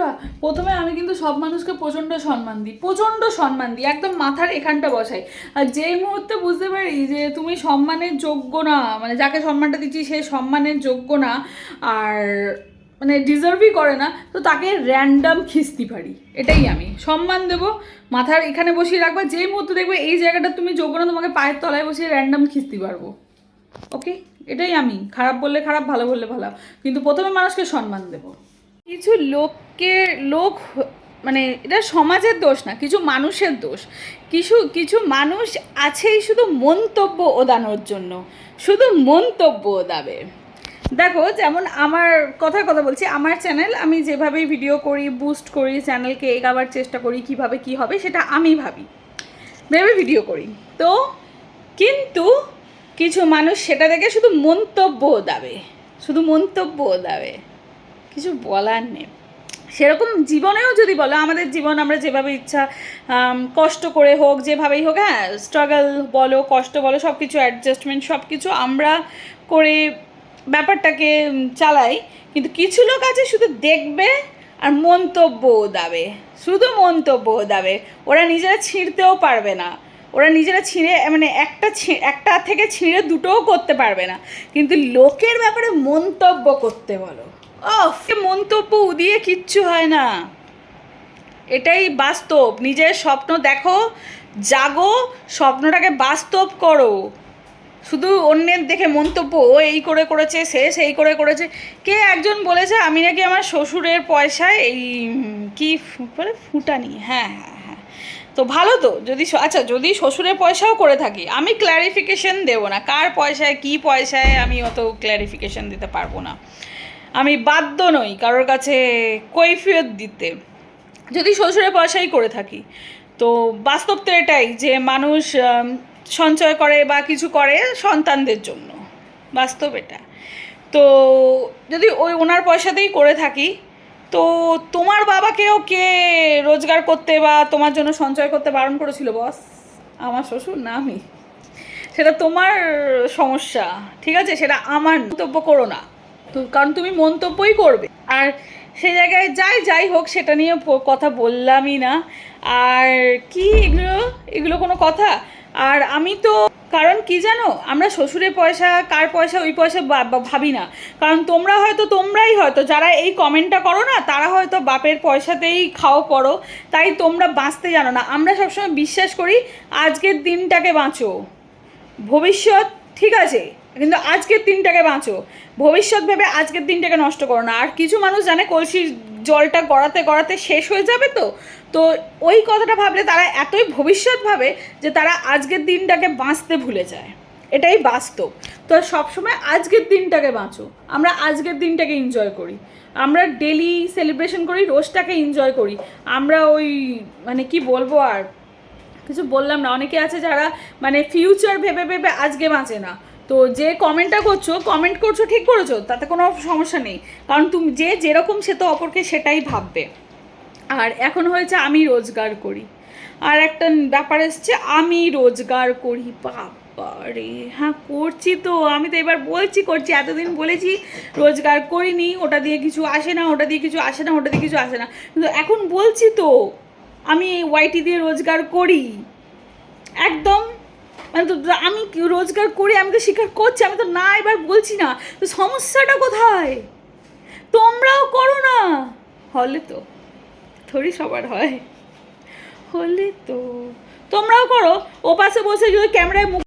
বন্ধুরা, প্রথমে আমি কিন্তু সব মানুষকে প্রচণ্ড সম্মান দিই, প্রচণ্ড সম্মান দিই, একদম মাথার এখানটা বসাই। আর যেই মুহূর্তে বুঝতে পারি যে তুমি সম্মানের যোগ্য না মানে যাকে সম্মানটা দিচ্ছি সে সম্মানের যোগ্য না, আর মানে ডিজার্ভই করে না, তো তাকে র্যান্ডাম খিস্তি পারি, এটাই আমি। সম্মান দেবো, মাথার এখানে বসিয়ে রাখবা, যেই মুহূর্তে দেখবে এই জায়গাটা তুমি যোগ্য না, তোমাকে পায়ের তলায় বসিয়ে র্যান্ডাম খিস্তি পারব। ওকে এটাই আমি, খারাপ বললে খারাপ, ভালো বললে ভালো। কিন্তু প্রথমে মানুষকে সম্মান দেব। কিছু লোককে, লোক মানে এটা সমাজের দোষ না, কিছু মানুষের দোষ। কিছু কিছু মানুষ আছেই শুধু মন্তব্য ওদানোর জন্য, শুধু মন্তব্য ওদাবে। দেখো, যেমন আমার কথার কথা বলছি, আমার চ্যানেল আমি যেভাবেই ভিডিও করি বুস্ট করি, চ্যানেলকে এগাবার চেষ্টা করি, কীভাবে কি হবে সেটা আমি ভাবি, ভেবে ভিডিও করি। তো কিন্তু কিছু মানুষ সেটা দেখে শুধু মন্তব্য দাবে শুধু মন্তব্য দাবে কিছু বলার নেই। সেরকম জীবনেও যদি বলো, আমাদের জীবন আমরা যেভাবে ইচ্ছা কষ্ট করে হোক, যেভাবেই হোক হ্যাঁ স্ট্রাগল বলো, কষ্ট বলো সব কিছু অ্যাডজাস্টমেন্ট সব কিছু আমরা করে ব্যাপারটাকে চালাই। কিন্তু কিছু লোক আছে শুধু দেখবে আর মন্তব্য দাবে। শুধু মন্তব্য দাবে। ওরা নিজেরা ছিঁড়তেও পারবে না। ওরা নিজেরা ছিঁড়ে মানে একটা একটা থেকে ছিঁড়ে দুটোও করতে পারবে না। কিন্তু লোকের ব্যাপারে মন্তব্য করতে বলো। অফ মন্তব্য উদিয়ে কিচ্ছু হয় না। এটাই বাস্তব, নিজের স্বপ্ন দেখো, জাগো, স্বপ্নটাকে বাস্তব করো। শুধু অন্যের দেখে মন্তব্য, ও এই করে করেছে, সে সেই করে করেছে। কে একজন বলেছে, আমি নাকি আমার শ্বশুরের পয়সায় এই কি বলে, ফুটানি। হ্যাঁ হ্যাঁ হ্যাঁ। তো ভালো তো, যদি আচ্ছা যদি শ্বশুরের পয়সাও করে থাকি, আমি ক্ল্যারিফিকেশন দেবো না। কার পয়সায়, কি পয়সায় আমি অত ক্ল্যারিফিকেশন দিতে পারব না। আমি বাধ্য নই কারোর কাছে কৈফিয়ত দিতে। যদি শ্বশুরের পয়সাই করে থাকি। তো বাস্তব তো এটাই যে মানুষ সঞ্চয় করে বা কিছু করে সন্তানদের জন্য। বাস্তব এটা। তো যদি ওই ওনার পয়সাতেই করে থাকি, তো তোমার বাবাকেও কে রোজগার করতে বা তোমার জন্য সঞ্চয় করতে বারণ করেছিল বস? আমার শ্বশুর না আমি। সেটা তোমার সমস্যা, ঠিক আছে? সেটা আমার মন্তব্য করো না। তো, কারণ তুমি মন্তব্যই করবে। আর সেই জায়গায় যাই যাই হোক, সেটা নিয়ে কথা বললামই না। আর কি এগুলো? এগুলো কোনো কথা? আর আমি তো, কারণ কি জানো? আমরা শ্বশুরের পয়সা, কার পয়সা, ওই পয়সা ভাবি না। কারণ তোমরা হয়তো, তোমরাই হয়তো, যারা এই কমেন্টটা করো না, তারা হয়তো বাপের পয়সাতেই খাও পড়ো। তাই তোমরা বাঁচতে জানো না। আমরা সবসময় বিশ্বাস করি, আজকের দিনটাকে বাঁচো। ভবিষ্যৎ ঠিক আছে। কিন্তু আজকের দিনটাকে বাঁচো। ভবিষ্যৎ ভেবে আজকের দিনটাকে নষ্ট করো না। আর কিছু মানুষ জানে কলসির জলটা গড়াতে গড়াতে শেষ হয়ে যাবে তো? তো ওই কথাটা ভাবলে তারা এতই ভবিষ্যৎ ভাবে যে তারা আজকের দিনটাকে বাঁচতে ভুলে যায়। এটাই বাস্তব। তো সবসময় আজকের দিনটাকে বাঁচো। আমরা আজকের দিনটাকে এনজয় করি। আমরা ডেলি সেলিব্রেশন করি, রোজটাকে এনজয় করি। আমরা ওই মানে কি বলব আর? কিছু বললাম না। অনেকে আছে যারা মানে ফিউচার ভেবে ভেবে আজকে বাঁচে না। তো যে কমেন্টটা করছ কমেন্ট করছ, ঠিক করেছ, তাতে কোনো সমস্যা নেই। কারণ তুমি যে যেরকম সে তো অপরকে সেটাই ভাববে। আর এখন হয়েছে আমি রোজগার করি। আর একটা ব্যাপার এসছে, আমি রোজগার করি। বাবা রে হ্যাঁ করছি তো। আমি তো এবার বলছি, করছি। এতদিন বলেছি, রোজগার করিনি, ওটা দিয়ে কিছু আসে না, ওটা দিয়ে কিছু আসে না, ওটা দিয়ে কিছু আসে না। কিন্তু এখন বলছি তো, আমি ওয়াইটি দিয়ে রোজগার করি। একদম মানে তো আমি রোজগার করি, আমি তো স্বীকার করছি, আমি তো না এবার বলছি না। তো সমস্যাটা কোথায়? তোমরাও করো না। হলে তো থরি সবার হয়। হলে তো, তোমরাও করো। ও পাশে বসে যদি ক্যামেরায় মুখ